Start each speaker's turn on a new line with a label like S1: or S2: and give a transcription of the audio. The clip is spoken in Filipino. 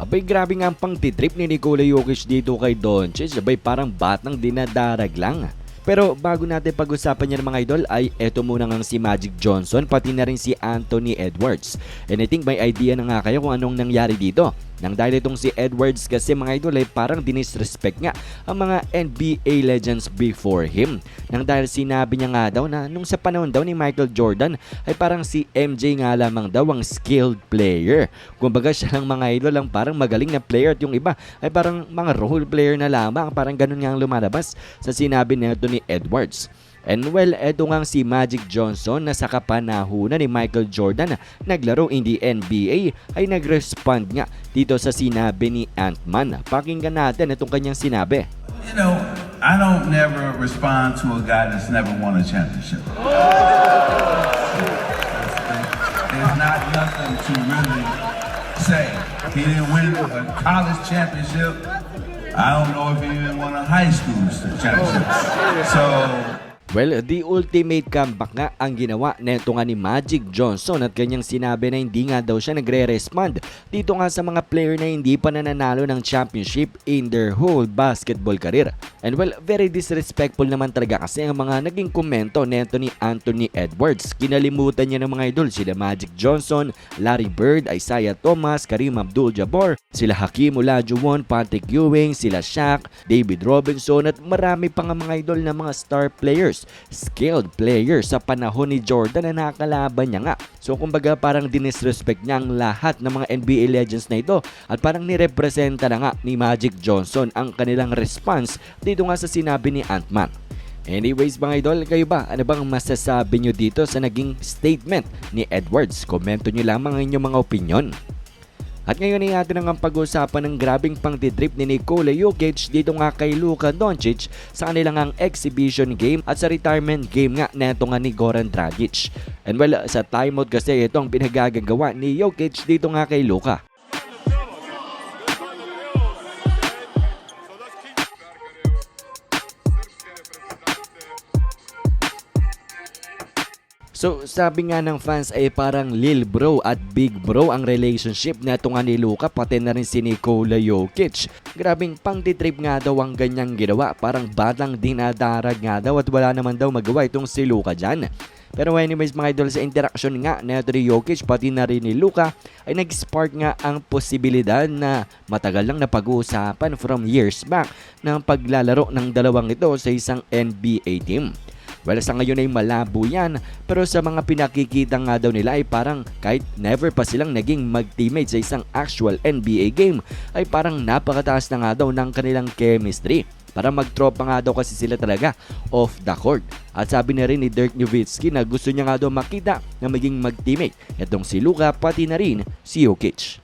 S1: Abay grabe nga ang pang-trip ni Nikola Jokic dito kay Doncic. Abay parang batang dinadarag lang. Pero bago natin pag-usapan yan mga idol ay eto muna nga si Magic Johnson pati na rin si Anthony Edwards. And I think may idea na nga kayo kung anong nangyari dito. Nang dahil itong si Edwards kasi mga idol ay parang dinisrespect nga ang mga NBA legends before him. Nang dahil sinabi niya nga daw na nung sa panahon daw ni Michael Jordan ay parang si MJ nga lamang daw ang skilled player. Kumbaga siya lang mga idol ang parang magaling na player at yung iba ay parang mga role player na lamang. Parang ganun nga ang lumalabas sa sinabi nito ni Edwards. And well, eto nga si Magic Johnson na sa kapanahunan ni Michael Jordan na naglaro in the NBA ay nag-respond nga dito sa sinabi ni Ant-Man. Pakinggan natin itong kanyang sinabi.
S2: You know, I don't never respond to a guy that's never won a championship. There's not nothing to really say. He didn't win a college championship. I don't know if he even won a high school championship. So,
S1: Well, the ultimate comeback nga ang ginawa neto nga ni Magic Johnson at kanyang sinabi na hindi nga daw siya nagre-respond dito nga sa mga player na hindi pa nananalo ng championship in their whole basketball career. And well, very disrespectful naman talaga kasi ang mga naging komento neto ni Anthony Edwards. Kinalimutan niya ng mga idol sila Magic Johnson, Larry Bird, Isaiah Thomas, Kareem Abdul-Jabbar, sila Hakeem Olajuwon, Patrick Ewing, sila Shaq, David Robinson at marami pa nga mga idol na mga star players, skilled players sa panahon ni Jordan na nakakalaban niya nga. So kumbaga parang dinisrespect niya ang lahat ng mga NBA legends na ito at parang nirepresenta na nga ni Magic Johnson ang kanilang response dito nga sa sinabi ni Ant-Man. Anyways mga idol, kayo ba? Ano bang masasabi nyo dito sa naging statement ni Edwards? Komento nyo lamang ang inyong mga opinion. At ngayon ay atin ang pag-usapan ng grabing pang-trip ni Nikola Jokic dito nga kay Luka Doncic sa kanilang ang exhibition game at sa retirement game nga neto nga ni Goran Dragic. And well, sa timeout kasi ito ang pinagagagawa ni Jokic dito nga kay Luka. So sabi nga ng fans ay parang Lil Bro at Big Bro ang relationship na ito nga ni Luka pati na rin si Nikola Jokic. Grabing pang-trip nga daw ang ganyang ginawa parang batang dinadarag nga daw at wala naman daw magawa itong si Luka dyan. Pero anyways mga idol sa interaksyon nga na ni Jokic pati na rin ni Luka ay nag-spark nga ang posibilidad na matagal lang na pag-uusapan from years back ng paglalaro ng dalawang ito sa isang NBA team. Well, sa ngayon ay malabo yan. Pero sa mga pinakikita nga daw nila ay parang kahit never pa silang naging mag-teammate sa isang actual NBA game, ay parang napakataas na nga daw ng kanilang chemistry. Para magtropa nga daw kasi sila talaga off the court. At sabi na rin ni Dirk Nowitzki na gusto niya nga daw makita na maging mag-teammate itong si Luka pati na rin si Jokic.